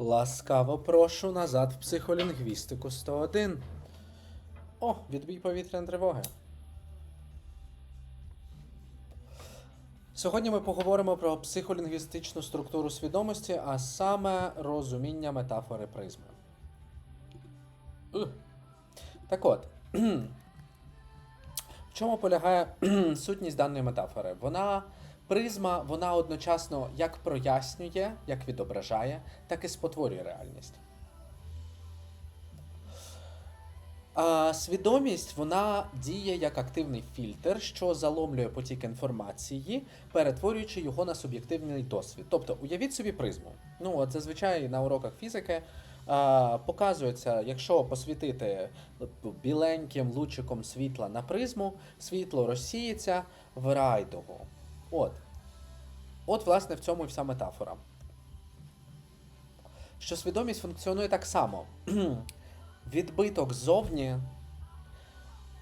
Ласкаво прошу назад в психолінгвістику 101. О, відбій повітряної тривоги. Сьогодні ми поговоримо про психолінгвістичну структуру свідомості, а саме розуміння метафори призми. Так от, в чому полягає сутність даної метафори? Вона призма, вона одночасно як прояснює, як відображає, так і спотворює реальність. А свідомість вона діє як активний фільтр, що заломлює потік інформації, перетворюючи його на суб'єктивний досвід. Тобто, уявіть собі призму. Ну, от зазвичай на уроках фізики показується, якщо посвітити біленьким лучиком світла на призму, світло розсіється в райдугу. От. От, власне, в цьому і вся метафора. Що свідомість функціонує так само. Відбиток ззовні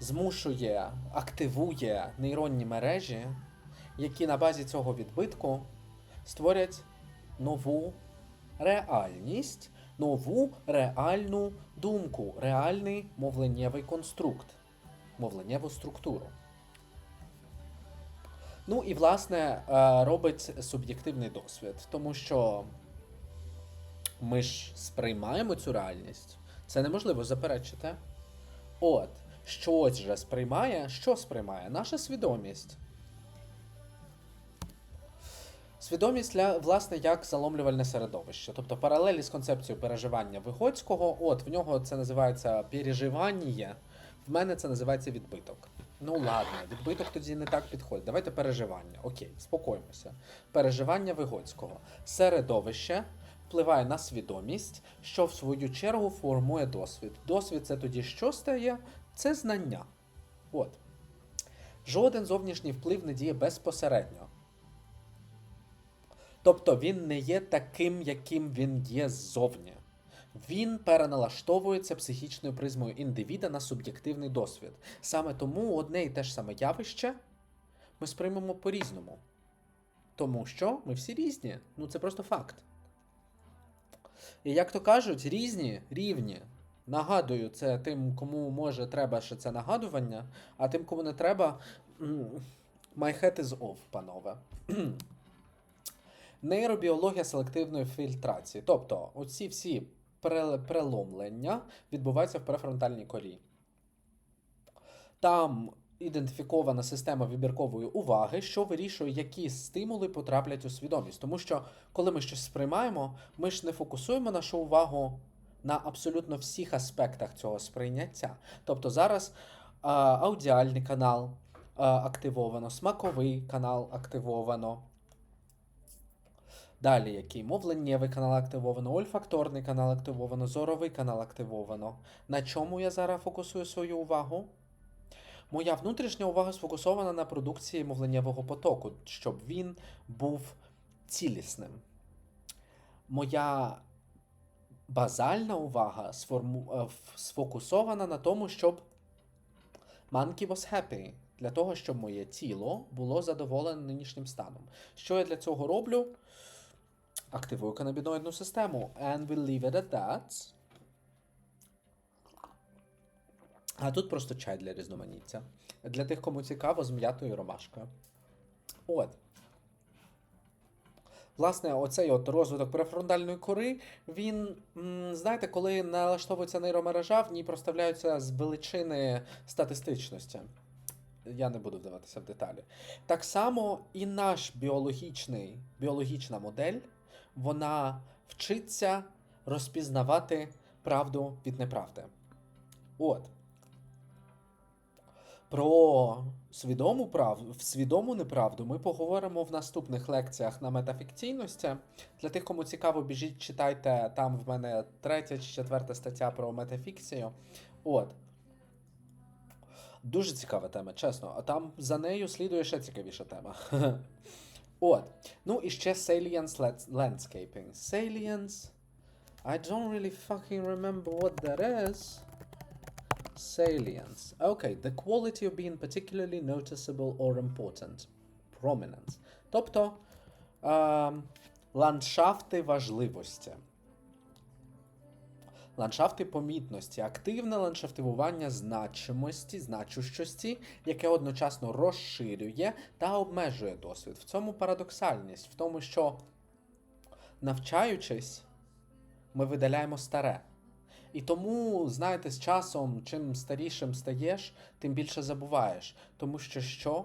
змушує, активує нейронні мережі, які на базі цього відбитку створять нову реальність, нову реальну думку, реальний мовленнєвий конструкт, мовленнєву структуру. Ну і власне е, робить суб'єктивний досвід, тому що ми ж сприймаємо цю реальність. Це неможливо заперечити. От, щось же сприймає, що сприймає? Наша свідомість. Свідомість, власне, як заломлювальне середовище. Тобто паралелі з концепцією переживання Вигоцького, от, в нього це називається переживання, в мене це називається відбиток. Ну ладно, відбиток тоді не так підходить. Давайте переживання. Окей, спокоїмося. Переживання Вигоцького. Середовище впливає на свідомість, що в свою чергу формує досвід. Досвід це тоді що стає? Це знання. От. Жоден зовнішній вплив не діє безпосередньо. Тобто він не є таким, яким він є ззовні. Він переналаштовується психічною призмою індивіда на суб'єктивний досвід. Саме тому одне і те ж саме явище ми сприймемо по-різному. Тому що ми всі різні. Ну це просто факт. І як то кажуть, різні рівні. Нагадую, це тим, кому може треба ще це нагадування, а тим, кому не треба. My head is off, панове. Нейробіологія селективної фільтрації. Тобто, оці всі переломлення відбуваються в префронтальній корі. Там ідентифікована система вибіркової уваги, що вирішує, які стимули потраплять у свідомість. Тому що, коли ми щось сприймаємо, ми ж не фокусуємо нашу увагу на абсолютно всіх аспектах цього сприйняття. Тобто зараз аудіальний канал активовано, смаковий канал активовано. Далі, який мовленнєвий канал активовано, ольфакторний канал активовано, зоровий канал активовано. На чому я зараз фокусую свою увагу? Моя внутрішня увага сфокусована на продукції мовленнєвого потоку, щоб він був цілісним. Моя базальна увага сформу... е, сфокусована на тому, щоб monkey was happy, для того, щоб моє тіло було задоволене нинішнім станом. Що я для цього роблю? Активую канабіноїдну систему. And we'll leave it at that. А тут просто чай для різноманіття. Для тих, кому цікаво, з м'ятою ромашкою. От. Власне, оцей от розвиток префронтальної кори, він, знаєте, коли налаштовується нейромережа, в ній проставляються з величини статистичності. Я не буду вдаватися в деталі. Так само і наш біологічний, біологічна модель, вона вчиться розпізнавати правду від неправди. От. Про свідому правду, свідому неправду ми поговоримо в наступних лекціях на метафікційності. Для тих, кому цікаво, біжіть, читайте. Там в мене третя чи четверта стаття про метафікцію. От. Дуже цікава тема, чесно. А там за нею слідує ще цікавіша тема. От. Ну і ще Salience Lands- Landscaping. Salience. I don't really fucking remember what that is. Salience. Okay, the quality of being particularly noticeable or important. Prominence. Тобто ем, ландшафти важливості. Ландшафти помітності, активне ландшафтивування значимості, значущості, яке одночасно розширює та обмежує досвід. В цьому парадоксальність, в тому, що навчаючись, ми видаляємо старе. І тому, знаєте, з часом, чим старішим стаєш, тим більше забуваєш. Тому що що?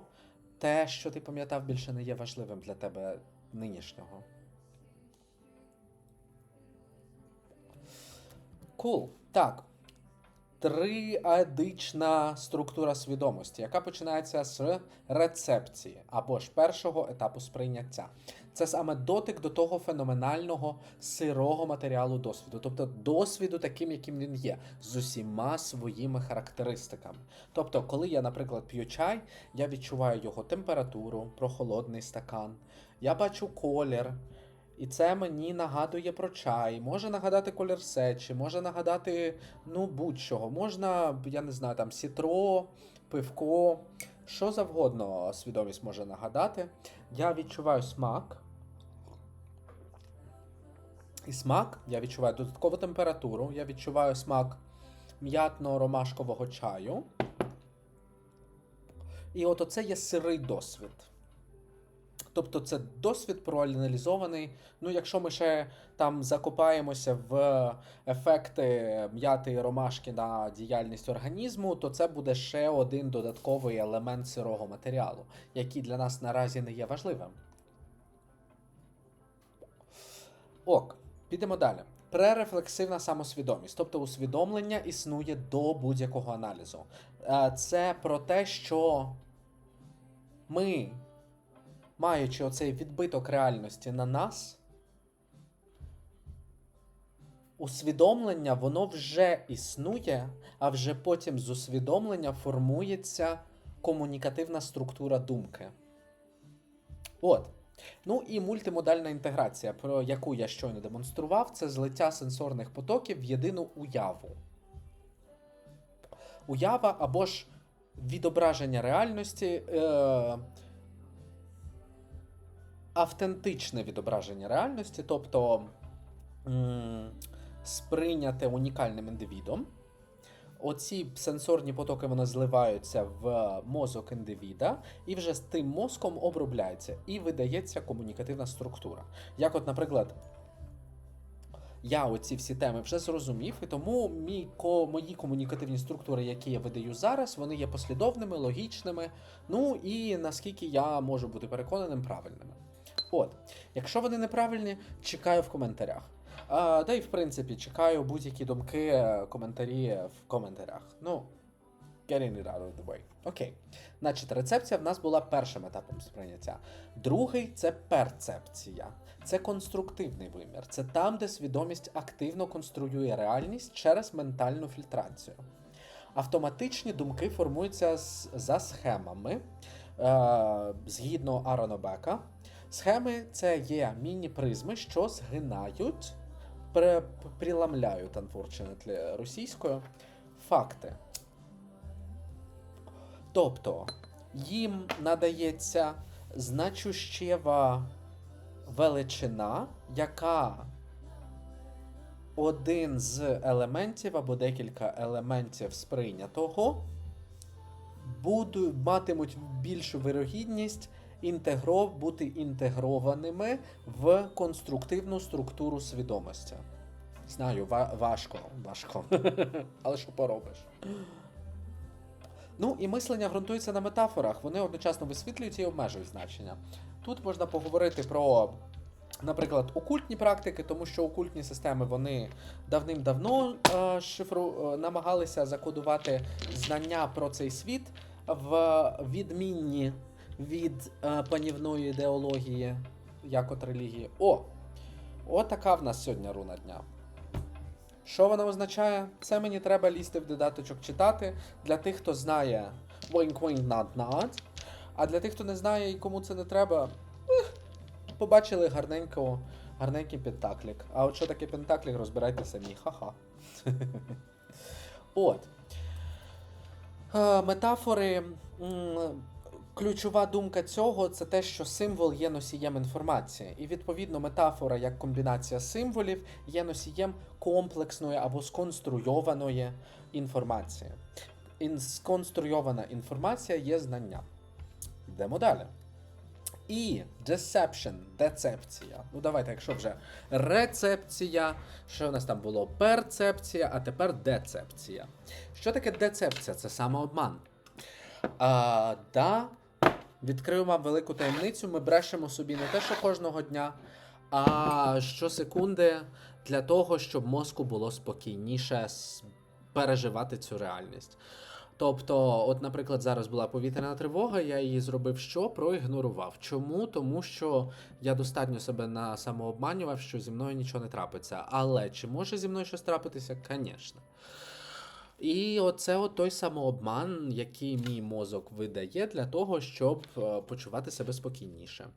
Те, що ти пам'ятав, більше не є важливим для тебе нинішнього. Кул. Так. Триадична структура свідомості, яка починається з рецепції або ж першого етапу сприйняття. Це саме дотик до того феноменального сирого матеріалу досвіду, тобто досвіду таким, яким він є, з усіма своїми характеристиками. Тобто, коли я, наприклад, п'ю чай, я відчуваю його температуру, прохолодний стакан, я бачу колір. І це мені нагадує про чай, може нагадати колір сечі, може нагадати ну будь-чого. Можна, я не знаю, там сітро, пивко, що завгодно свідомість може нагадати. Я відчуваю смак. І смак, я відчуваю додаткову температуру, я відчуваю смак м'ятно-ромашкового чаю. І от оце є сирий досвід. Тобто це досвід проаналізований. Ну, якщо ми ще там закопаємося в ефекти м'яти і ромашки на діяльність організму, то це буде ще один додатковий елемент сирого матеріалу, який для нас наразі не є важливим. Ок, підемо далі. Пререфлексивна самосвідомість, тобто усвідомлення існує до будь-якого аналізу. Е, Це про те, що ми маючи оцей відбиток реальності на нас, усвідомлення воно вже існує, а вже потім з усвідомлення формується комунікативна структура думки. От. Ну і мультимодальна інтеграція, про яку я щойно демонстрував, це злиття сенсорних потоків в єдину уяву. Уява або ж відображення реальності. Е- автентичне відображення реальності, тобто сприйняте унікальним індивідом. Оці сенсорні потоки вони зливаються в мозок індивіда, і вже з тим мозком обробляється і видається комунікативна структура. Як, от, наприклад, я оці всі теми вже зрозумів, і тому мій, ко, мої комунікативні структури, які я видаю зараз, вони є послідовними, логічними, ну і наскільки я можу бути переконаним правильними. От, якщо вони неправильні, чекаю в коментарях. А, Та й в принципі чекаю будь-які думки, коментарі в коментарях. Ну, getting it out of the way. Окей. Значить, рецепція в нас була першим етапом сприйняття. Другий це перцепція. Це конструктивний вимір. Це там, де свідомість активно конструює реальність через ментальну фільтрацію. Автоматичні думки формуються за схемами е, згідно Арона Бека. Схеми це є міні-призми, що згинають, приламляють, unfortunately, російською факти. Тобто їм надається значущева величина, яка один з елементів або декілька елементів сприйнятого буду, матимуть більшу вирогідність інтегров, бути інтегрованими в конструктивну структуру свідомості. Знаю, ва- важко, важко. Але що поробиш? Ну і мислення ґрунтується на метафорах. Вони одночасно висвітлюють і обмежують значення. Тут можна поговорити про, наприклад, окультні практики, тому що окультні системи вони давним-давно е, шифру, е, намагалися закодувати знання про цей світ в відмінні від е, панівної ідеології, як от релігії. О! О, така в нас сьогодні руна дня. Що вона означає? Це мені треба лізти в додаточок читати. Для тих, хто знає nod. А для тих, хто не знає і кому це не треба, ех, побачили гарненько, гарненький пентаклік. А от що таке пентаклік, розбирайте самі. Ха-ха. От. Е, Метафори. Ключова думка цього це те, що символ є носієм інформації, і відповідно метафора як комбінація символів є носієм комплексної або сконструйованої інформації. Ін- сконструйована інформація є знання. Йдемо далі. І deception, децепція. Ну давайте, якщо вже рецепція, що в нас там було? Перцепція, а тепер децепція. Що таке децепція? Це самообман. А, да, відкрию вам велику таємницю. Ми брешемо собі не те, що кожного дня, а щосекунди для того, щоб мозку було спокійніше переживати цю реальність. Тобто, от, наприклад, зараз була повітряна тривога, я її зробив що? Проігнорував. Чому? Тому що я достатньо себе на самообманював, що зі мною нічого не трапиться. Але чи може зі мною щось трапитися? Звісно. І оце от той самообман, який мій мозок видає для того, щоб е, почувати себе спокійніше.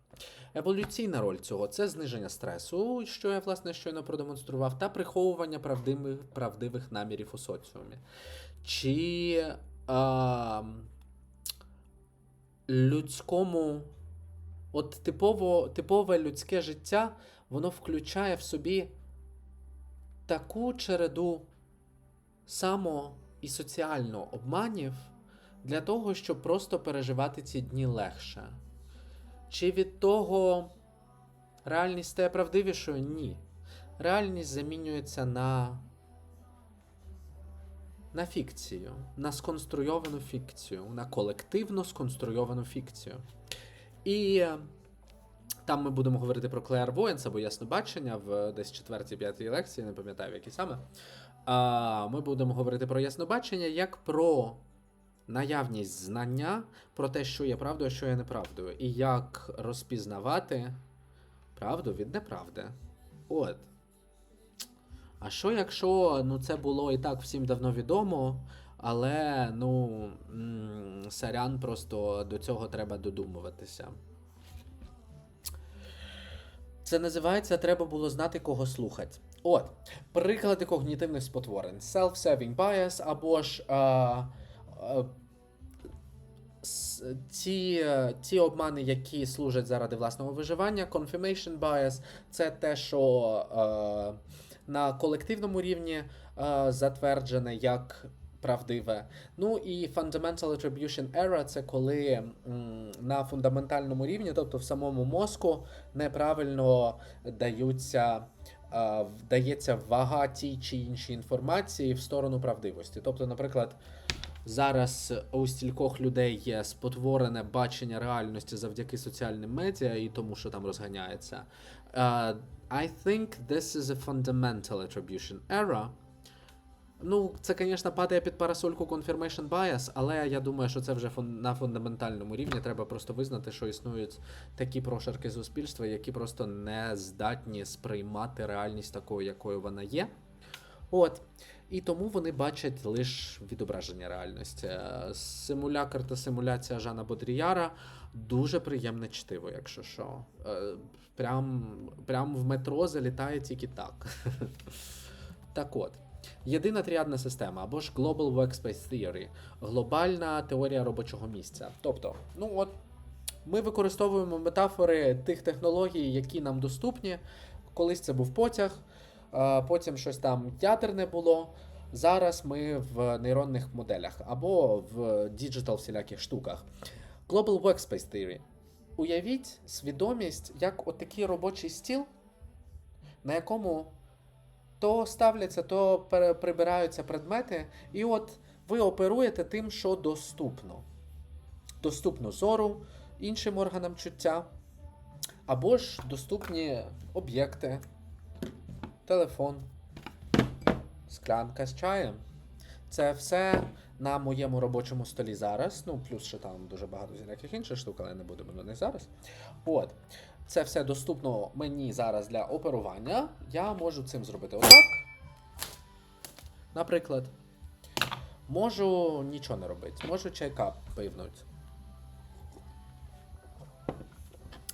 Еволюційна роль цього це зниження стресу, що я власне щойно продемонстрував, та приховування правдивих, правдивих намірів у соціумі. Чи а, людському, от типово, типове людське життя, воно включає в собі таку череду само і соціально обманів для того, щоб просто переживати ці дні легше. Чи від того реальність стає правдивішою? Ні. Реальність замінюється на, на фікцію, на сконструйовану фікцію, на колективно сконструйовану фікцію. І е, там ми будемо говорити про clairvoyance або яснобачення в десь 4-5 лекції, не пам'ятаю, в якій саме. Ми будемо говорити про яснобачення як про наявність знання про те, що є правдою, що є неправдою, і як розпізнавати правду від неправди. От. А що якщо ну, це було і так всім давно відомо, але ну, м, сорян, просто до цього треба додумуватися. Це називається треба було знати, кого слухати. От, приклади когнітивних спотворень: self-serving bias або ж а, а, ті, е, ті обмани, які служать заради власного виживання. Confirmation bias це те, що е, на колективному рівні е, затверджене як правдиве. Ну і fundamental attribution error це коли м, на фундаментальному рівні, тобто в самому мозку, неправильно даються. Вдається вага тій чи іншій інформації в сторону правдивості. Тобто, наприклад, зараз у стількох людей є спотворене бачення реальності завдяки соціальним медіа і тому, що там розганяється. Uh, I think this is a fundamental attribution error. Ну, це, звісно, падає під парасольку confirmation bias, але я думаю, що це вже фун- на фундаментальному рівні. Треба просто визнати, що існують такі прошарки суспільства, які просто не здатні сприймати реальність такою, якою вона є. От. І тому вони бачать лише відображення реальності. Симулякр та симуляція Жана Бодріяра дуже приємне чтиво, якщо що. Е, Прям, прям в метро залітає тільки так. Так от. Єдина тріадна система або ж Global Workspace Theory, глобальна теорія робочого місця. Тобто, ну от ми використовуємо метафори тих технологій, які нам доступні. Колись це був потяг, потім щось там ядерне було. Зараз ми в нейронних моделях або в діджитал всіляких штуках. Global Workspace Theory. Уявіть свідомість як отакий робочий стіл, на якому то ставляться, то прибираються предмети, і от ви оперуєте тим, що доступно. Доступно зору, іншим органам чуття, або ж доступні об'єкти, телефон, склянка з чаєм. Це все на моєму робочому столі зараз. Ну, плюс ще там дуже багато всіляких інших штук, але не будемо до них зараз. От. Це все доступно мені зараз для оперування. Я можу цим зробити отак. Наприклад. Можу нічого не робити. Можу чайка пивнути.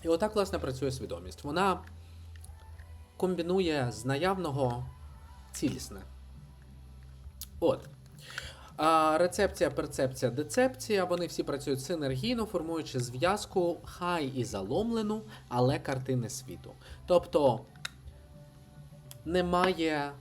І отак, власне, працює свідомість. Вона комбінує з наявного цілісне. От. Рецепція, перцепція, децепція. Вони всі працюють синергійно, формуючи зв'язку, хай і заломлену, але картини світу. Тобто немає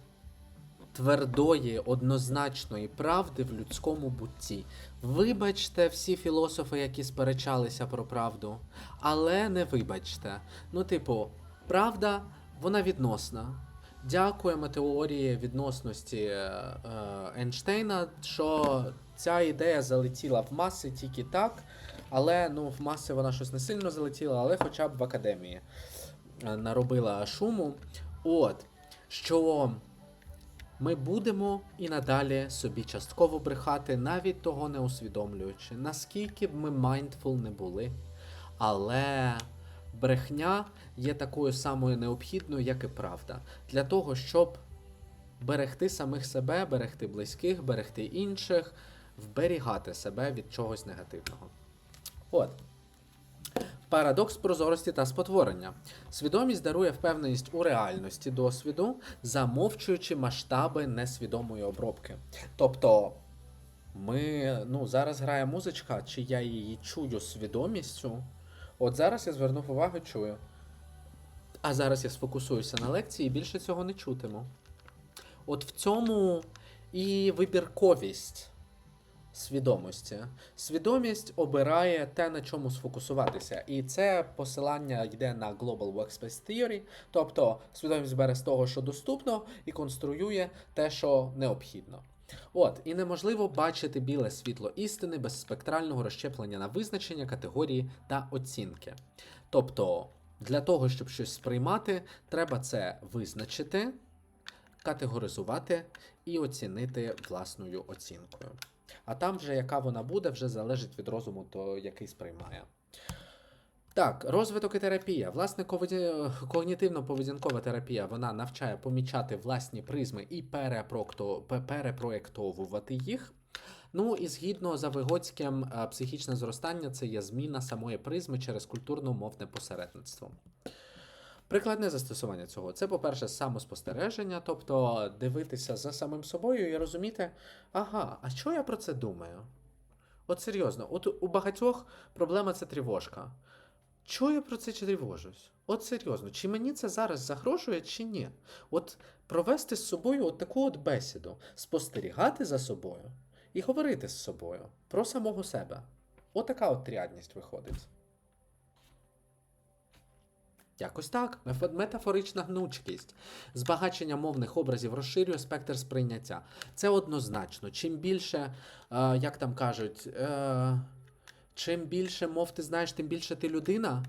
твердої, однозначної правди в людському бутті. Вибачте всі філософи, які сперечалися про правду, але не вибачте. Ну, типу, правда, вона відносна. Дякуємо теорії відносності е, е, Ейнштейна, що ця ідея залетіла в маси тільки так, але ну, в маси вона щось не сильно залетіла, але хоча б в академії е, наробила шуму. От, що ми будемо і надалі собі частково брехати, навіть того не усвідомлюючи, наскільки б ми майндфул не були. Але брехня є такою самою необхідною, як і правда, для того, щоб берегти самих себе, берегти близьких, берегти інших, вберігати себе від чогось негативного. От. Парадокс прозорості та спотворення. Свідомість дарує впевненість у реальності досвіду, замовчуючи масштаби несвідомої обробки. Тобто, ми ну, зараз грає музичка, чи я її чую свідомістю. От зараз я звернув увагу, чую. А зараз я сфокусуюся на лекції і більше цього не чутиму. От в цьому і вибірковість свідомості. Свідомість обирає те, на чому сфокусуватися. І це посилання йде на Global Workspace Theory, тобто свідомість бере з того, що доступно, і конструює те, що необхідно. От, і неможливо бачити біле світло істини без спектрального розщеплення на визначення, категорії та оцінки. Тобто, для того, щоб щось сприймати, треба це визначити, категоризувати і оцінити власною оцінкою. А там вже яка вона буде, вже залежить від розуму, то який сприймає. Так, розвиток і терапія. Власне, когнітивно-поведінкова терапія вона навчає помічати власні призми і перепрокто- пе- перепроєктовувати їх. Ну і згідно за Вигоцьким, е, психічне зростання це є зміна самої призми через культурно-мовне посередництво. Прикладне застосування цього це, по-перше, самоспостереження, тобто дивитися за самим собою і розуміти, ага, а що я про це думаю? От серйозно, от у багатьох проблема це тривожка. Чого я про це чи тривожусь? От серйозно, чи мені це зараз загрожує, чи ні? От провести з собою от таку от бесіду, спостерігати за собою і говорити з собою про самого себе. Отака от тріадність виходить. Якось так, метафорична гнучкість. Збагачення мовних образів розширює спектр сприйняття. Це однозначно. Чим більше, е, як там кажуть, е, чим більше мов ти знаєш, тим більше ти людина.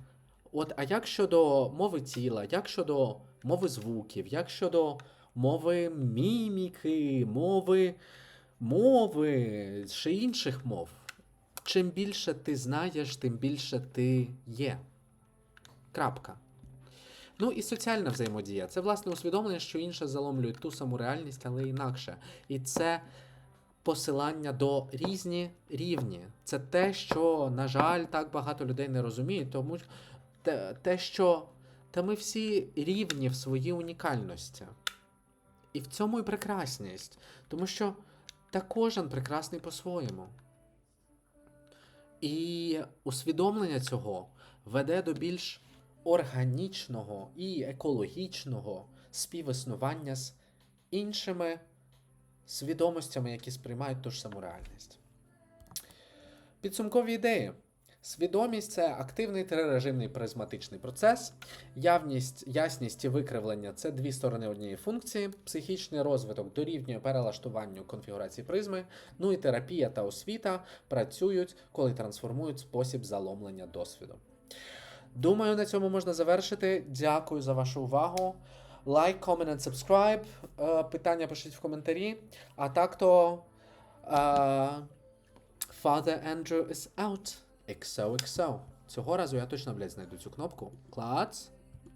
От, а як щодо мови тіла, як щодо мови звуків, як щодо мови міміки, мови, мови, ще інших мов. Чим більше ти знаєш, тим більше ти є. Крапка. Ну і соціальна взаємодія. Це власне усвідомлення, що інше заломлює ту саму реальність, але інакше. І це посилання до різні рівні. Це те, що, на жаль, так багато людей не розуміють, тому те, те, що та ми всі рівні в своїй унікальності. І в цьому і прекрасність. Тому що та кожен прекрасний по-своєму. І усвідомлення цього веде до більш органічного і екологічного співіснування з іншими свідомостями, які сприймають ту ж саму реальність. Підсумкові ідеї. Свідомість це активний трирежимний призматичний процес. Явність, ясність і викривлення це дві сторони однієї функції. Психічний розвиток дорівнює перелаштуванню конфігурації призми. Ну і терапія та освіта працюють, коли трансформують спосіб заломлення досвіду. Думаю, на цьому можна завершити. Дякую за вашу увагу. Лайк, комент and subscribe. Е, Питання пишіть в коментарі. А так то uh, Father Andrew is out. XOXO. Цього разу я точно, блядь, знайду цю кнопку. Клац.